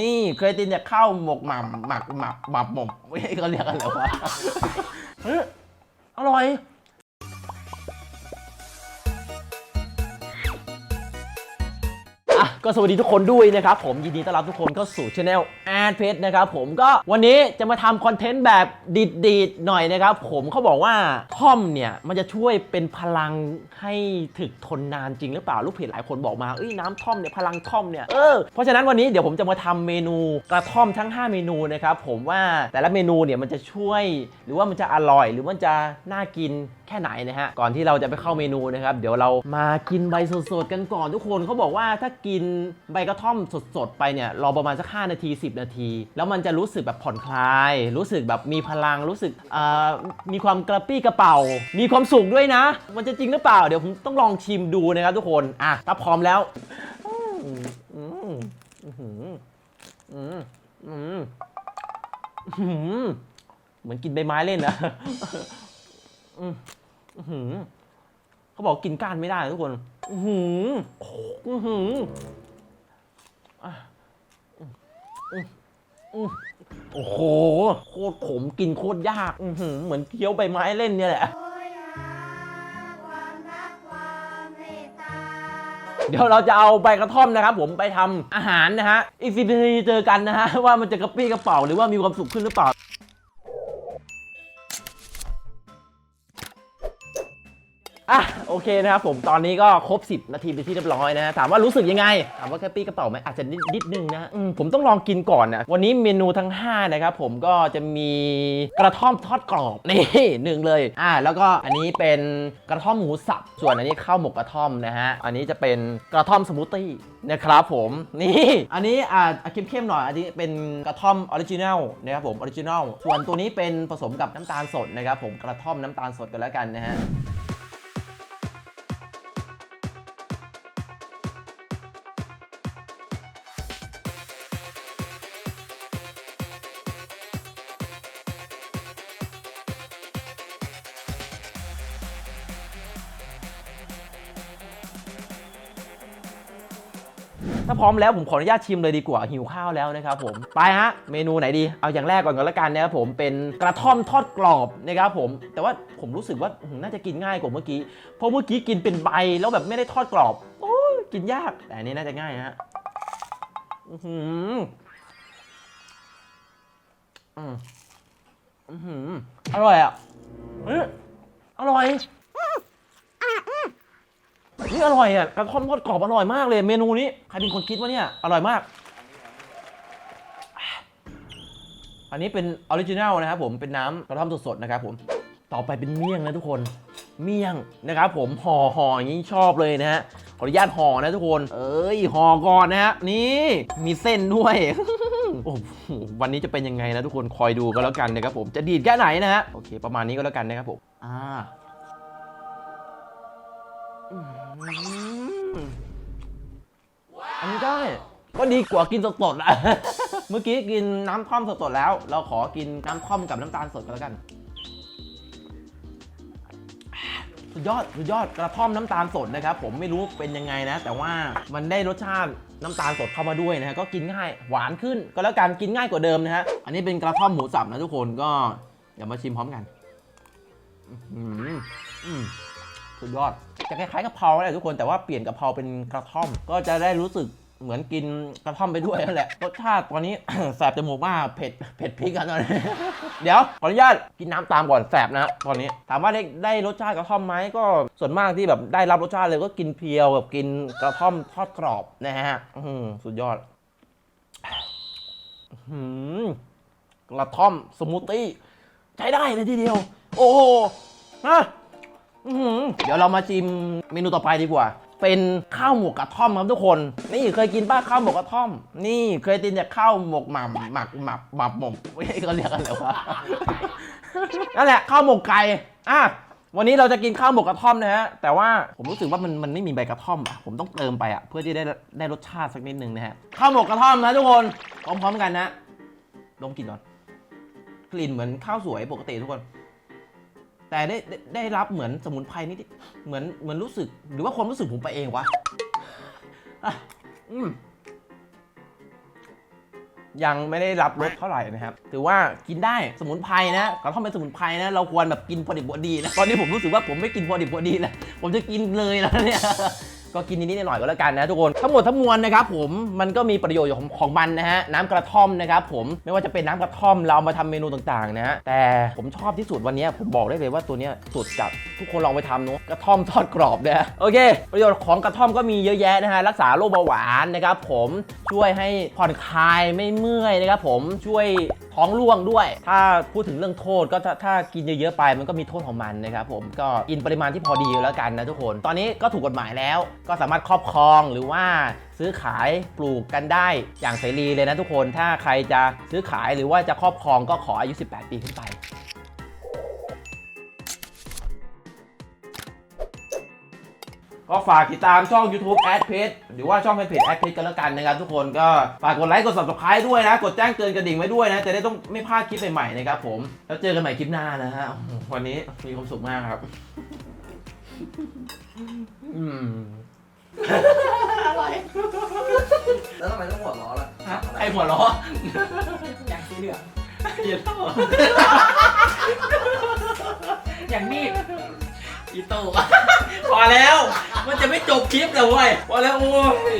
นี่เคยกินแต่ข้าวหมกหม่ำหมักหมักหมับหมกไม่เขาเรียกอะไรวะอร่อย ก็สวัสดีทุกคนด้วยนะครับผมยินดีต้อนรับทุกคนเข้าสู่ช anel แอดเพชรนะครับผมก็วันนี้จะมาทำคอนเทนต์แบบดีดๆหน่อยนะครับผมเขาบอกว่าท่อมเนี่ยมันจะช่วยเป็นพลังให้ถึกทนนานจริงหรือเปล่าลูกเพจหลายคนบอกมาเอ้ยน้ำท่อมเนี่ยพลังท่อมเนี่ยเออเพราะฉะนั้นวันนี้เดี๋ยวผมจะมาทำเมนูกระท่อมทั้ง 5 เมนูนะครับผมว่าแต่ละเมนูเนี่ยมันจะช่วย หรือว่ามันจะอร่อย หรือมันจะน่ากินแค่ไหนนะฮะ ก่อนที่เราจะไปเข้าเมนูนะครับ เดี๋ยวเรามากินใบสดๆกันก่อนทุกคนเขาบอกว่าถ้ากินใบกระท่อมสดๆไปเนี่ยรอประมาณสัก 5 นาที 10 นาที แล้วมันจะรู้สึกแบบผ่อนคลาย รู้สึกแบบมีพลังรู้สึกมีความกระปี้กระเป๋า มีความสุขด้วยนะ มันจะจริงหรือเปล่าเดี๋ยวผมต้องลองชิมดูนะครับทุกคนอะถ้าพร้อมแล้วอืมอืมอืมอืมเหมือนกินใบไม้เล่นนะ อืมอื้อหือเขาบอกกินก้านไม่ได้ทุกคนอือหืออื้อหืออะอืมอืมโอ้โห โคตรขมกินโคตรยาก อือหือเหมือนเคี้ยวใบไม้เล่นเนี่ยแหละเมตตาเดี๋ยวเราจะเอาใบกระท่อมนะครับ ผมไปทำอาหารนะฮะ อีกสิบนาทีเจอกันนะฮะ ว่ามันจะกระปรี้กระเป๋าหรือว่ามีความสุขขึ้นหรือเปล่า อะโอเคนะครับผมตอนนี้ก็ครบ 10 นาทีไปที่เรียบร้อยนะถามว่ารู้สึกยังไง ถามว่ากระปี้กระเป๋าไหมอาจจะนิดนิดนึงนะอืมผมต้องลองกินก่อนนะวันนี้เมนูทั้ง 5 นะครับผมก็จะมีกระท่อมทอดกรอบนี่หนึ่งเลยอ่าแล้วก็อันนี้เป็นกระท่อมหมูสับส่วนอันนี้ข้าวหมกกระท่อมนะฮะอันนี้จะเป็นกระท่อมสมูทตี้นะครับผมนี่อันนี้อ่าเข้มๆหน่อยอันนี้เป็นกระท่อมออริจินัลนะครับผมออริจินัลส่วนตัวนี้เป็นผสมกับน้ำตาลสดนะครับผมกระท่อมน้ำตาลสดกันแล้วกันนะฮะ ถ้าพร้อมแล้วผมขออนุญาตชิมเลยดีกว่าหิวข้าวแล้วนะครับผมไปฮะเมนูไหนดีเอาอย่างแรกก่อนก็แล้วกันนะครับผมเป็นกระท่อมทอดกรอบนะครับผมแต่ว่าผมรู้สึกว่าน่าจะกินง่ายกว่าเมื่อกี้เพราะเมื่อกี้กินเป็นใบแล้วแบบไม่ได้ทอดกรอบโอ้กินยากแต่อันนี้น่าจะง่ายฮะอือหืออืมอร่อยอะอร่อย นี่อร่อยอะกระท่อมทอดกรอบอร่อยมากเลย เมนูนี้ใครเป็นคนคิดว่าเนี่ยอร่อยมาก อันนี้เป็นออริจินัลนะครับผมเป็นน้ำกระท่อมสดๆนะครับผมต่อไปเป็นเมี่ยงนะทุกคน เมี่ยงนะครับผมห่อห่ออย่างนี้ชอบเลยนะฮะขออนุญาตห่อนะทุกคน เอ้ยห่อก่อนนะฮะนี่มีเส้นด้วยโอ้โหวันนี้จะเป็นยังไงนะทุกคนคอยดูก็แล้วกันนะครับผมจะดีดแค่ไหนนะฮะโอเค ประมาณนี้ก็แล้วกันนะครับผมอ่า อันนี้ได้ ก็ดีกว่ากินสดๆอะเมื่อกี้กินน้ำท่อมสดๆแล้ว เราขอกินน้ำท่อมกับน้ำตาลสดกันแล้วกัน สุดยอดสุดยอดกระท่อมน้ำตาลสดนะครับ ผมไม่รู้เป็นยังไงนะ แต่ว่ามันได้รสชาติน้ำตาลสดเข้ามาด้วยนะฮะก็กินง่ายหวานขึ้น ก็แล้วกันกินง่ายกว่าเดิมนะฮะอันนี้เป็นกระท่อมหมูสับนะทุกคนก็เดี๋ยวมาชิมพร้อมกัน อืมอืมสุดยอด จะคล้ายๆกะเพราแหละทุกคนแต่ว่าเปลี่ยนกะเพราเป็นกระท่อม ก็จะได้รู้สึกเหมือนกินกระท่อมไปด้วยนั่นแหละรสชาติตอนนี้ แสบจมูกมากเผ็ดเผ็ดพริกกันตอนนี้เดี๋ยวขออนุญาตกินน้ำตามก่อนแสบนะตอนนี้ถามว่าได้ได้รสชาติกระท่อมไหมก็ส่วนมากที่แบบได้รับรสชาติเลยก็กินเพียวกับกินกระท่อมทอดกรอบนะฮะสุดยอดกระท่อมสมูทตี้ใช้ได้เลยทีเดียว โอ้หฮะ อื้อหือเดี๋ยวเรามาชิมเมนูต่อไปดีกว่า เป็นข้าวหมกกระท่อมครับทุกคน นี่เคยกินป้าข้าวหมกกระท่อม นี่เคยกินแต่ข้าวหมกหม่ำหมักหมักหมับหมกไม่ใช่เขาเรียกกันเลยวะ นั่นแหละข้าวหมกไก่อะวันนี้เราจะกินข้าวหมกกระท่อมนะฮะแต่ว่าผมรู้สึกว่ามันมันไม่มีใบกระท่อมอะผมต้องเติมไปอะเพื่อที่ได้ได้รสชาติสักนิดนึงนะฮะข้าวหมกกระท่อมนะทุกคนพร้อมๆกันนะดมกลิ่นก่อนกลิ่นเหมือนข้าวสวยปกติทุกคน แต่ได้ได้ได้รับเหมือนสมุนไพรนิดเหมือนเหมือนรู้สึก หรือว่าความรู้สึกผมไปเองวะอะอืมยังไม่ได้รับรสเท่าไหร่นะครับ ถือว่ากินได้สมุนไพรนะกระท่อมเป็นสมุนไพรนะ เราควรแบบกินพอดิบพอดีนะ ตอนนี้ผมรู้สึกว่าผมไม่กินพอดิบพอดีแล้ว ผมจะกินเลยแล้วเนี่ย ก็กินนิดๆหน่อยๆก็แล้วกันนะทุกคนทั้งหมดทั้งมวลนะครับผมมันก็มีประโยชน์ของของมันนะฮะน้ำกระท่อมนะครับผมไม่ว่าจะเป็นน้ำกระท่อมเราเอามาทำเมนูต่างๆนะฮะแต่ผมชอบที่สุดวันนี้ผมบอกได้เลยว่าตัวเนี้ยสุดจัดทุกคนลองไปทำเนาะกระท่อมทอดกรอบนะฮะโอเค ประโยชน์ของกระท่อมก็มีเยอะแยะนะฮะรักษาโรคเบาหวานนะครับผมช่วยให้ผ่อนคลายไม่เมื่อยนะครับผมช่วย ท้องร่วงด้วย ถ้าพูดถึงเรื่องโทษก็ถ้าถ้ากินเยอะๆไปมันก็มีโทษของมันนะครับผมก็กินปริมาณที่พอดีแล้วกันนะทุกคน ตอนนี้ก็ถูกกฎหมายแล้ว ก็สามารถครอบครองหรือว่าซื้อขายปลูกกันได้อย่างเสรีเลยนะทุกคน ถ้าใครจะซื้อขายหรือว่าจะครอบครองก็ขออายุ 18 ปีขึ้นไป ก็ฝากติดตามช่อง YouTube a d p a g e หรือว่าช่องแฟนเพจ a d p a g e กันแล้วกันนะครับทุกคนก็ฝากกดไลค์กด subscribe ด้วยนะ กดแจ้งเตือนกระดิ่งไว้ด้วยนะ จะได้ต้องไม่พลาดคลิปใหม่ๆนะครับผม แล้วเจอกันใหม่คลิปหน้านะฮะโอ้โหวันนี้มีความสุขมากครับ อืมแล้วทำไมต้องหัวล้อล่ะฮะไอหัวล้ออย่างสีเหลือง เหี้ยเท่า อีโต้ พอแล้ว มันจะไม่จบคลิปแล้วเว้ย พอแล้วโอ้ย